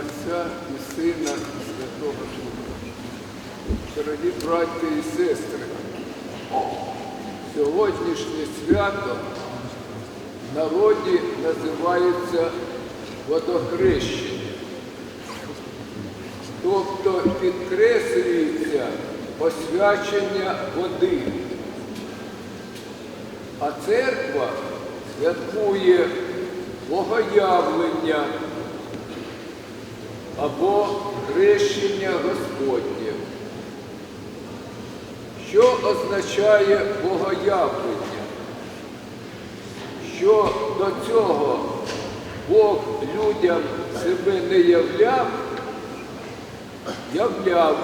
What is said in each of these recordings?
Отця і Сина і Святого Духа. Дорогі браті і сестри, сьогоднішнє свято в народі називається водохрещення. Тобто підкреслюється освячення води. А церква святкує богоявлення або хрещення Господнє. Що означає богоявлення? Що до цього Бог людям себе не являв, являв.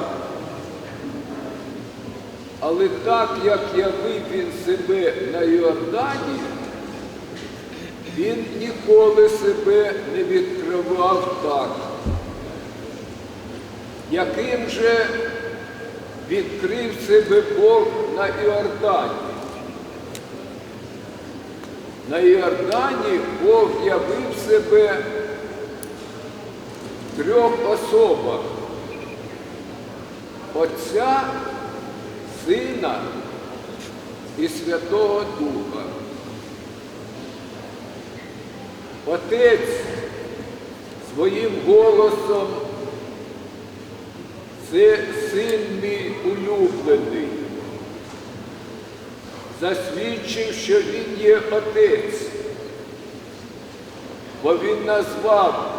Але так, як явив він себе на Йордані, він ніколи себе не відкривав так. Яким же відкрив себе Бог на Іордані? На Іордані Бог явив себе в трьох особах. Отця, Сина і Святого Духа. Отець своїм голосом це син мій улюблений, засвідчив, що він є отець, бо він назвав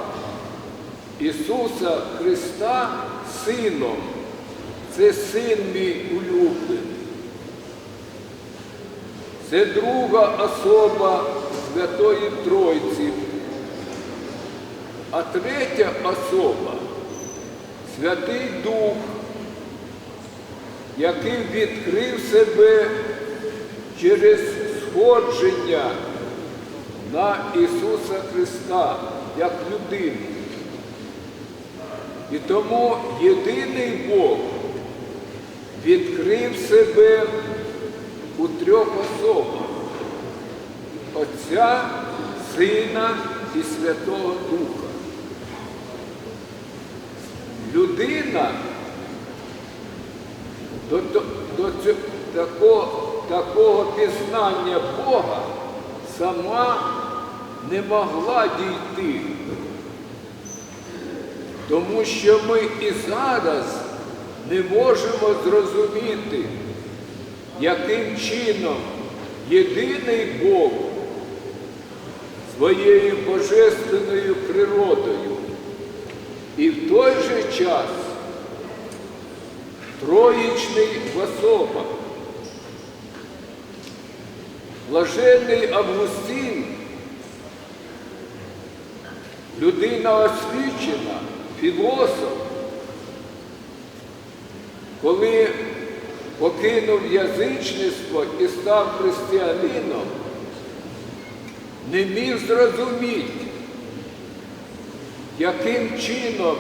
Ісуса Христа Сином. Це син мій улюблений. Це друга особа Святої Тройці. А третя особа Святий Дух, який відкрив себе через сходження на Ісуса Христа як людину. І тому єдиний Бог відкрив себе у трьох особах Отця, Сина і Святого Духа. Людина до, до, до цього, такого, такого пізнання Бога сама не могла дійти. Тому що ми і зараз не можемо зрозуміти, яким чином єдиний Бог своєю божественною природою і в той же час троїчний в особах. Блаженний Августин, людина освічена, філософ, коли покинув язичництво і став християнином, не міг зрозуміти, яким чином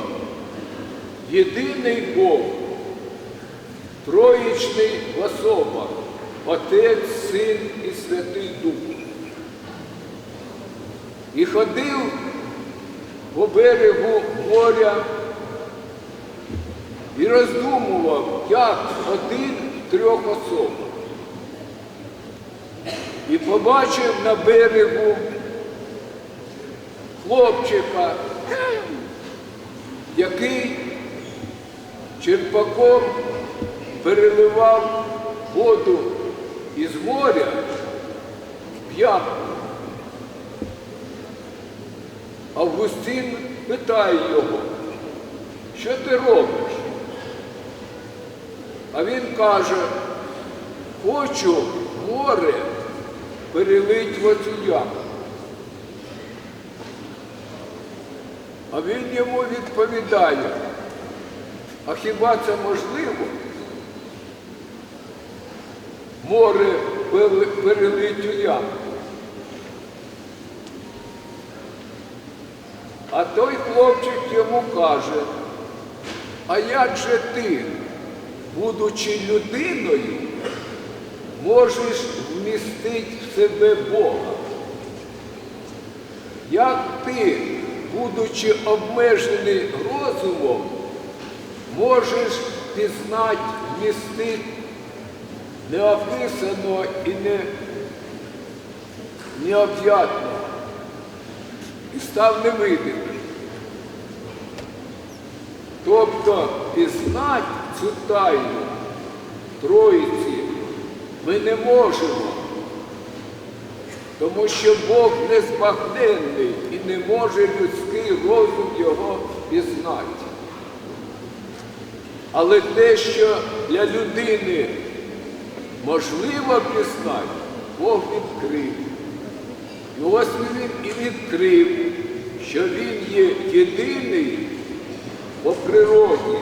єдиний Бог, троїчний в особах, Отець, Син і Святий Дух. І ходив по берегу моря і роздумував, як один в трьох особах. І побачив на берегу хлопчика, який черпаком переливав воду із моря в яму. Августин питає його, що ти робиш? А він каже, хочу море перелить в оцю яму. А він йому відповідає, а хіба це можливо? Море перелить яму. А той хлопчик йому каже, а як же ти, будучи людиною, можеш вмістити в себе Бога? Як ти, будучи обмежений розумом, можеш пізнати місти неописано і не, необ'ятно, і став невидимий. Тобто пізнати цю тайну Троїці ми не можемо, тому що Бог незбагненний і не може людський розум його пізнати. Але те, що для людини можливо пізнати, Бог відкрив. І ось він і відкрив, що він є єдиний по природі,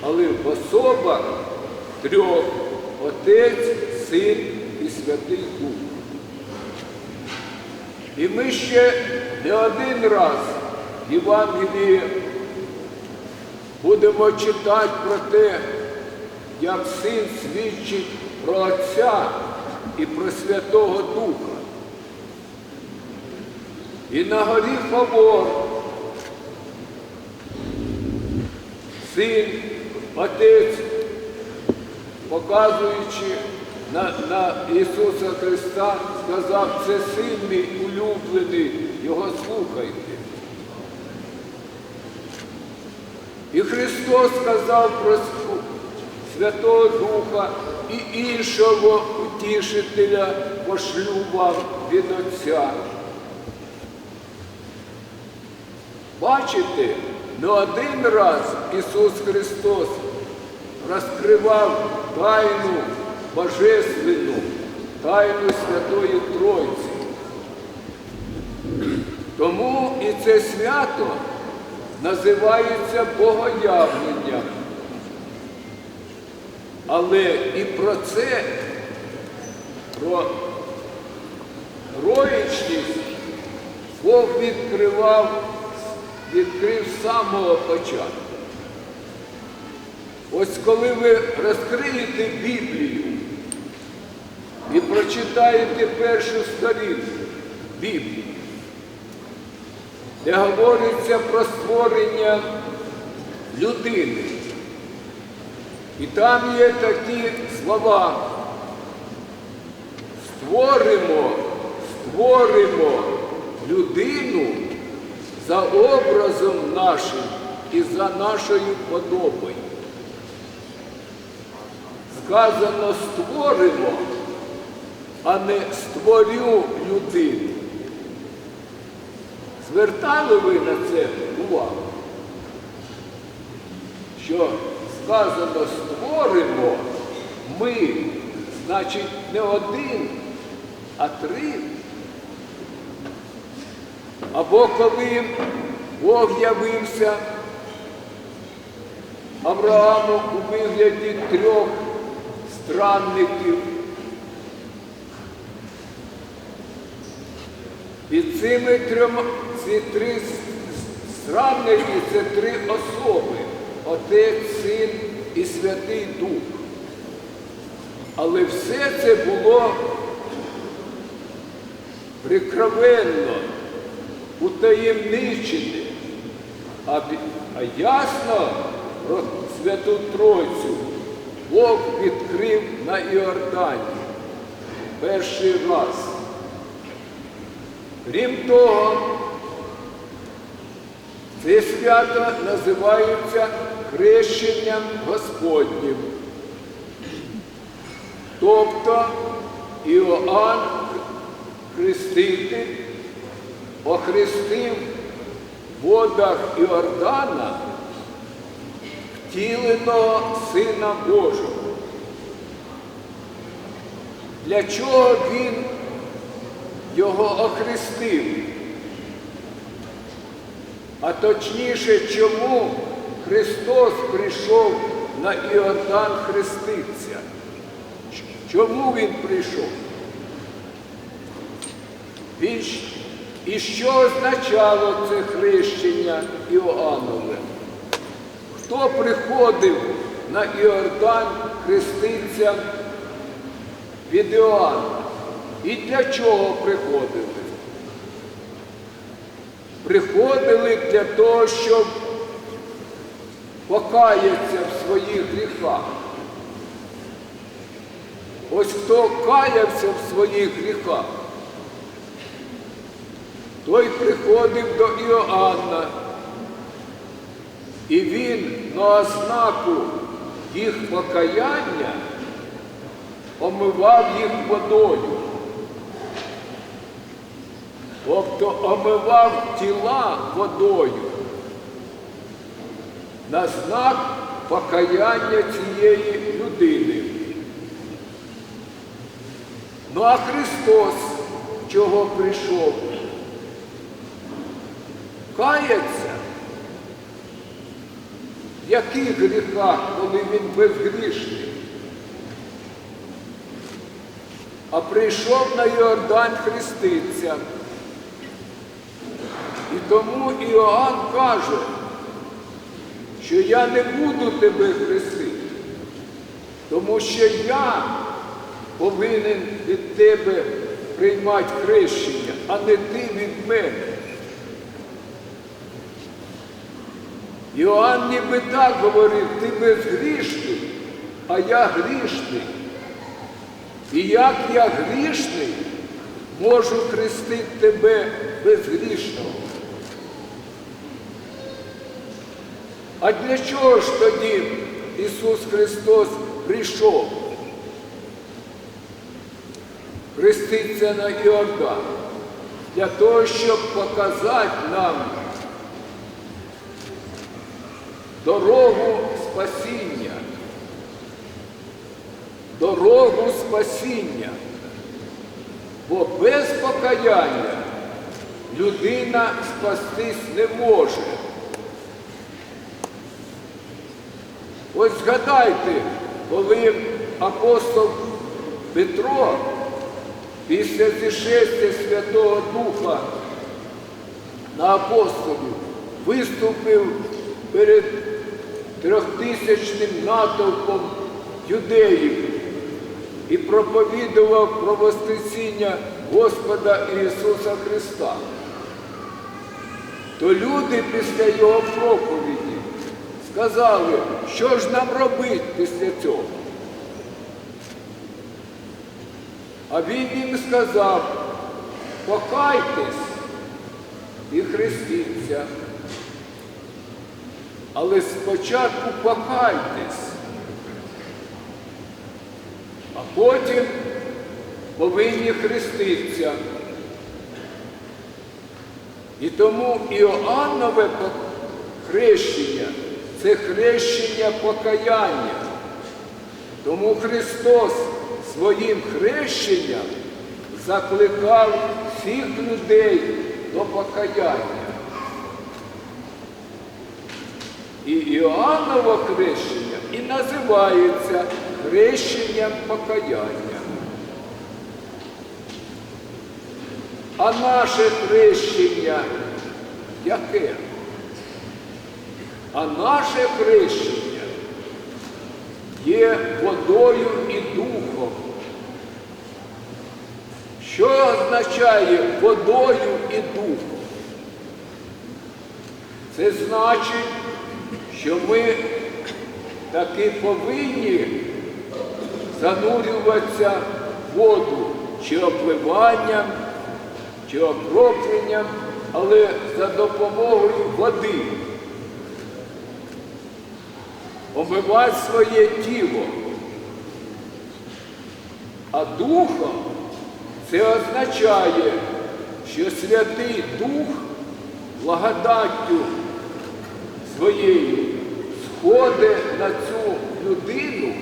але в особах трьох Отець, Син і Святий Дух. І ми ще не один раз в Євангелії будемо читати про те, як син свідчить про Отця і про Святого Духа. І на горі Фавор син, Отець, показуючи на, на Ісуса Христа, сказав, це син мій улюблений, його слухайте. І Христос сказав про Святого Духа і іншого утішителя пошлю вам від Отця. Бачите, не один раз Ісус Христос розкривав тайну Божественну, тайну Святої Тройці. Тому і це свято називається Богоявленням. Але і про це, про троєчність Бог відкривав, відкрив з самого початку. Ось коли ви розкриєте Біблію прочитаєте першу сторінку Біблії, де говориться про створення людини. І там є такі слова. Створимо, створимо людину за образом нашим і за нашою подобою. Сказано створимо, а не створю людину. Звертали ви на це увагу? Що сказано створимо ми, значить, не один, а три. Або коли Бог явився Аврааму у вигляді трьох странників. І цими трьома, ці три странники це три особи Отець, Син і Святий Дух. Але все це було прикровенно, утаємничене, а ясно про Святу Тройцю Бог відкрив на Іордані перший раз. Крім того, це свято називається хрещенням Господнім. Тобто Іоанн Хреститель охрестив в водах Іордана втіленого Сина Божого. Для чого він його охрестив? А точніше, чому Христос прийшов на Іордан хреститися? Чому Він прийшов? І що означало це хрещення Іоаннове? Хто приходив на Іордан хреститися від Іоанна? І для чого приходили? приходили для того, щоб покаятися в своїх гріхах. Ось хто каявся в своїх гріхах, той приходив до Іоанна, і він на ознаку їх покаяння омивав їх водою. Тобто омивав тіла водою на знак покаяння цієї людини. Ну а Христос чого прийшов? Кається? В яких гріхах, коли він безгрішний? А прийшов на Йордан хреститься. Тому Іоанн каже, що я не буду тебе хрестити, тому що я повинен від тебе приймати хрещення, а не ти від мене. Іоанн ніби так говорив, ти безгрішний, а я грішний. І як я грішний, можу хрестити тебе безгрішного. А для чого ж тоді Ісус Христос прийшов? Хреститься на Іордан для того, щоб показати нам дорогу спасіння. Дорогу спасіння. Бо без покаяння людина спастись не може. Ось згадайте, коли апостол Петро після зішестя Святого Духа на апостолів виступив перед трьохтисячним натовпом юдеїв і проповідував про Воскресіння Господа Ісуса Христа, то люди після Його проповіді сказали, що ж нам робити після цього. А він їм сказав, покайтесь і хрестіться. Але спочатку покайтесь, а потім повинні хреститися. І тому Іоаннове хрещення це хрещення покаяння. Тому Христос своїм хрещенням закликав всіх людей до покаяння. І Іоанново хрещення і називається хрещенням покаяння. А наше хрещення яке? А наше хрещення є водою і духом. Що означає водою і духом? Це значить, що ми таки повинні занурюватися в воду чи обливанням, чи окропленням, але за допомогою води. Омивати своє тіло. А духом це означає, що Святий Дух благодаттю своєю сходить на цю людину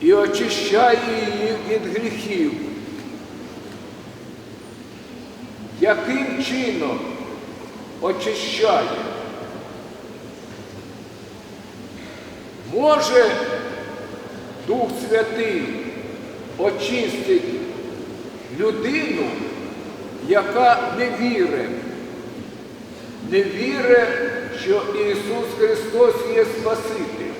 і очищає її від гріхів. Яким чином очищає? Може Дух Святий очистить людину, яка не вірить, не вірить, що Ісус Христос є Спаситель.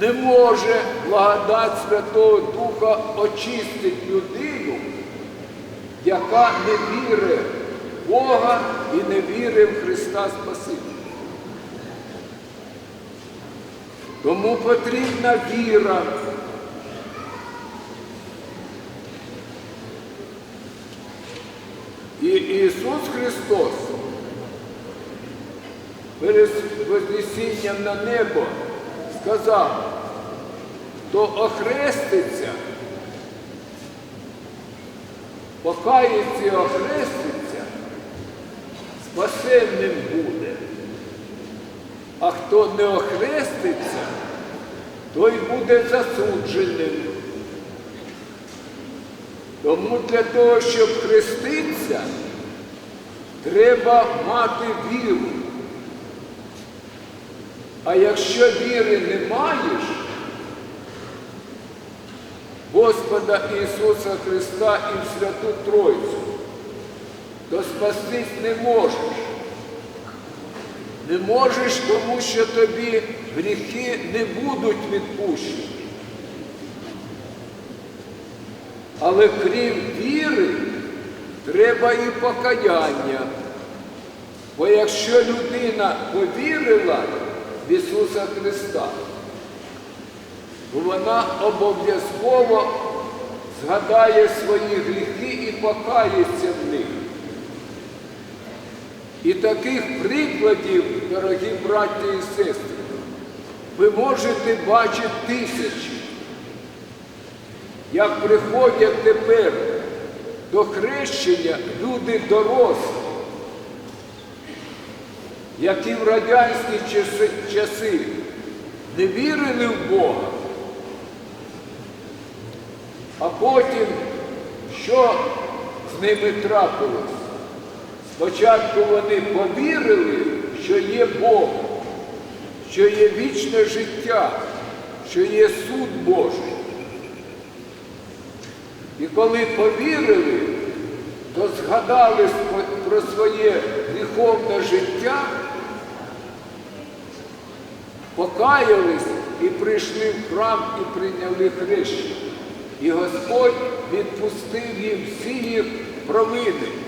Не може благодать Святого Духа очистити людину, яка не вірить в Бога і не вірить в Христа Спасителя. Тому потрібна віра. І Ісус Христос перед Вознесінням на небо сказав, хто охреститься, покається і охреститься, спасенним буде. А хто не охреститься, той буде засудженим. Тому для того, щоб хреститися, треба мати віру. А якщо віри не маєш, Господа Ісуса Христа і в Святу Тройцю, то спастись не можеш. Не можеш, тому що тобі гріхи не будуть відпущені. Але крім віри, треба і покаяння. Бо якщо людина повірила в Ісуса Христа, то вона обов'язково згадає свої гріхи і покається в них. І таких прикладів, дорогі браті і сестри, ви можете бачити тисячі, як приходять тепер до хрещення люди дорослі, які в радянські часи, не вірили в Бога, а потім що з ними трапилось? Спочатку вони повірили, що є Бог, що є вічне життя, що є суд Божий. І коли повірили, то згадали про своє гріховне життя, покаялись і прийшли в храм і прийняли хрещення. І Господь відпустив їм всі їх провини.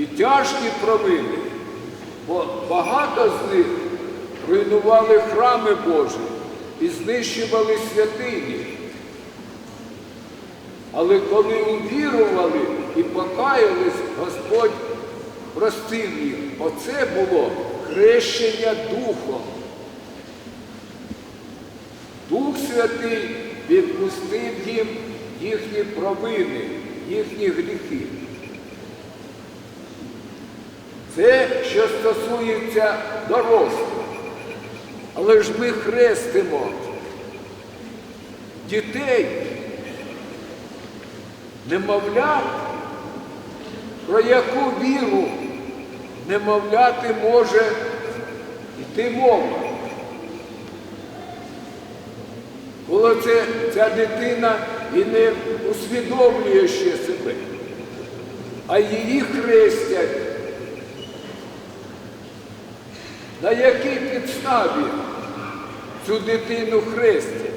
І тяжкі провини, бо багато з них руйнували храми Божі і знищували святині. Але коли увірували і покаялись, Господь простив їх. Оце було хрещення Духом. Дух Святий відпустив їм їхні провини, їхні гріхи. Це, що стосується дорослих. Але ж ми хрестимо дітей, немовлят, про яку віру немовляти може йти мова. Коли це, ця дитина і не усвідомлює ще себе, а її хрестять. На якій підставі цю дитину хрестять?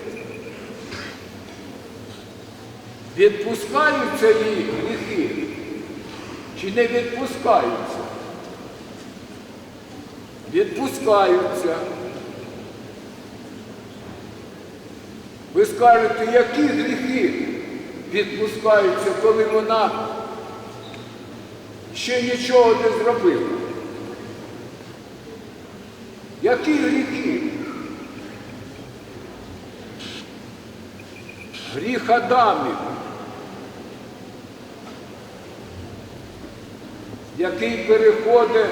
Відпускаються її гріхи чи не відпускаються? Відпускаються. Ви скажете, які гріхи відпускаються, коли вона ще нічого не зробила? Які гріхи? Гріх Адамів, який переходить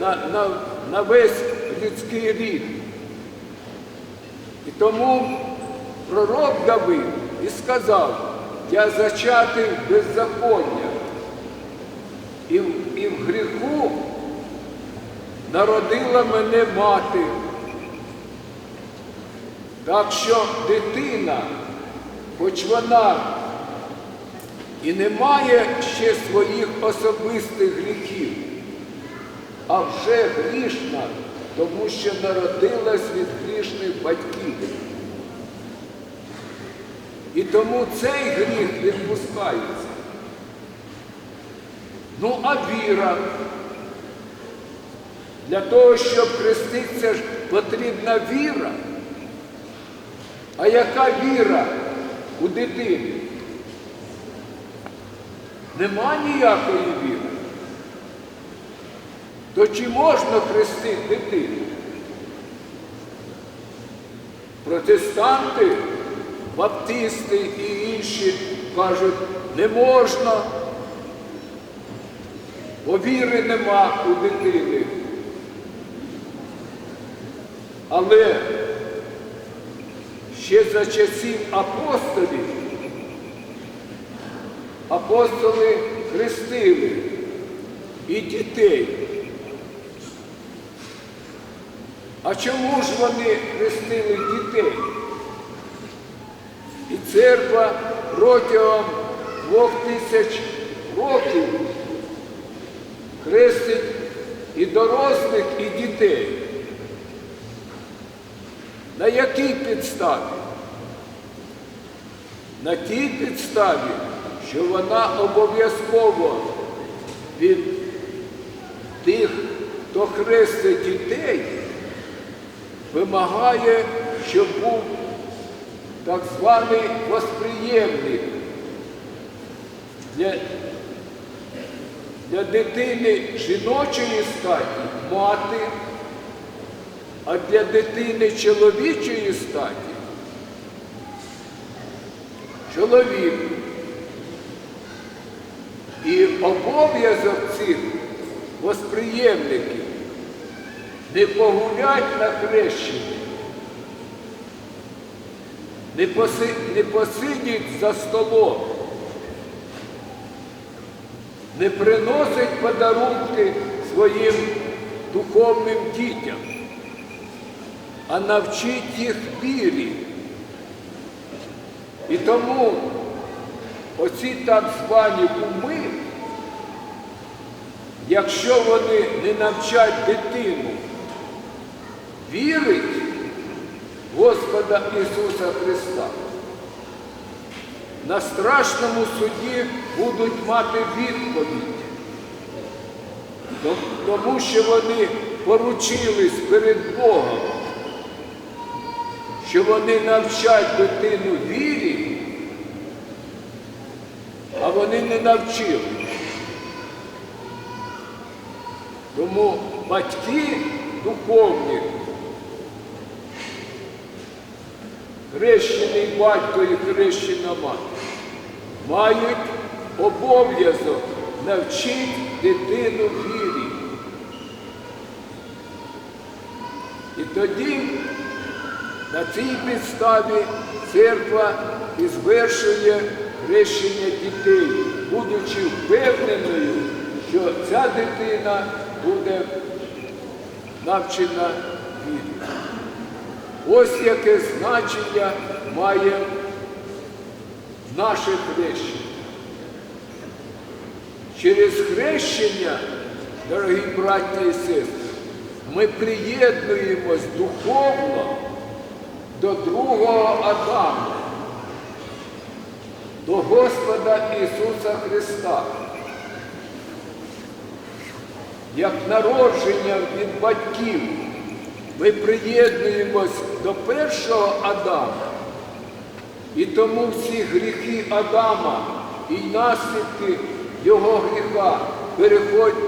на, на, на весь людський рід. І тому пророк Давид і сказав, я зачатий беззаконня і, народила мене мати. Так що дитина, хоч вона і не має ще своїх особистих гріхів, а вже грішна, тому що народилась від грішних батьків. І тому цей гріх відпускається. Ну, а віра. Для того, щоб хреститися, потрібна віра. А яка віра у дитини? Нема ніякої віри. То чи можна хрестити дитину? Протестанти, баптисти і інші кажуть, не можна, бо віри нема у дитини. Але ще за часів апостолів апостоли хрестили і дітей. А чому ж вони хрестили дітей? І церква протягом двох тисяч років хрестить і дорослих, і дітей. На якій підставі? На тій підставі, що вона обов'язково від тих, хто хрестить дітей, вимагає, щоб був так званий восприємник для, для дитини жіночої статі мати, а для дитини чоловічої статі? Чоловік. І обов'язок цих восприємників не погулять на хрещенні, не, поси, не посидіть за столом, не приносить подарунки своїм духовним дітям, а навчить їх вірі. І тому оці так звані уми, якщо вони не навчать дитину вірить Господа Ісуса Христа, на страшному суді будуть мати відповідь, тому що вони поручились перед Богом що вони навчать дитину вірі, а вони не навчили. Тому батьки духовні, хрещений батько і хрещена мати, мають обов'язок навчити дитину вірі. І тоді на цій підставі церква і звершує хрещення дітей, будучи впевненою, що ця дитина буде навчена вірі. Ось яке значення має наше хрещення. Через хрещення, дорогі браті і сестри, ми приєднуємось духовно до другого Адама, до Господа Ісуса Христа. Як народження від батьків ми приєднуємось до першого Адама, і тому всі гріхи Адама і наслідки його гріха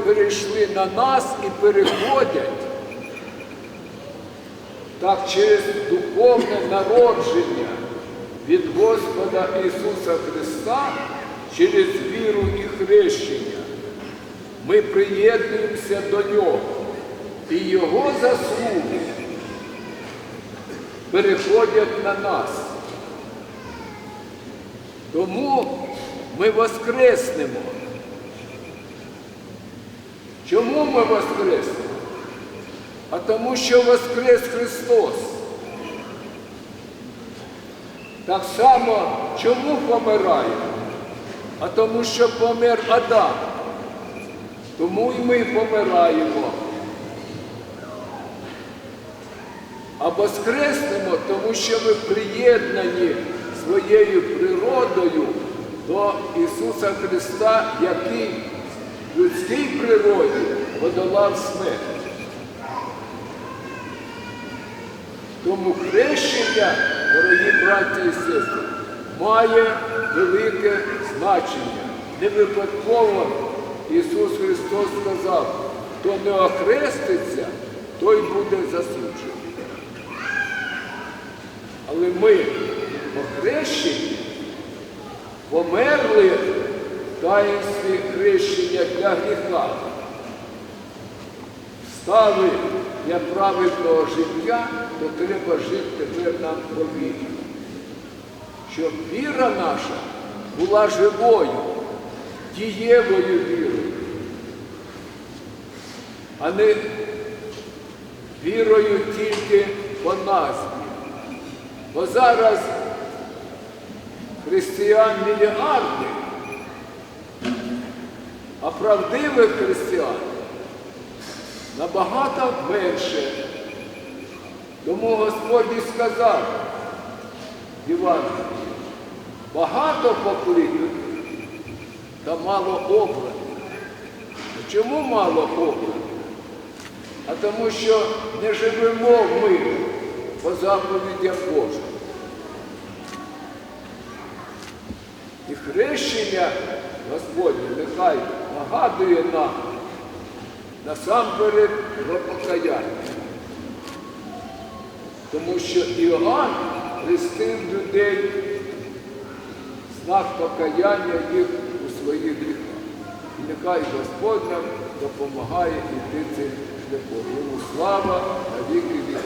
перейшли на нас і переходять так через духовне народження від Господа Ісуса Христа, через віру і хрещення, ми приєднуємося до Нього. І Його заслуги переходять на нас. Тому ми воскреснемо. Чому ми воскреснемо? А тому, що Воскрес Христос. Так само, чому помираємо? А тому, що помер Адам. Тому і ми помираємо. А воскреснемо, тому що ми приєднані своєю природою до Ісуса Христа, який в людській природі подолав смерть. Тому хрещення, дорогі браті і сестри, має велике значення. Не випадково Ісус Христос сказав, хто не охреститься, той буде засуджений. Але ми охрещені, померли в таїнстві хрещення для гріха стали для праведного життя, то треба жити тепер нам по вірі. Щоб віра наша була живою, дієвою вірою, а не вірою тільки по назві. Бо зараз християн мільярди, а правдивих християн набагато менше. Тому Господь і сказав, Івангелії, багато покликаних та мало обраних. Чому мало обраних? А тому що не живемо ми по заповідях Божих. І хрещення Господнє нехай нагадує нам насамперед про покаяння. Тому що Іоанн хрестив людей знак покаяння їх у своїх гріхах. І нехай Господь нам допомагає йти цим шляхом. Йому слава на віки віки.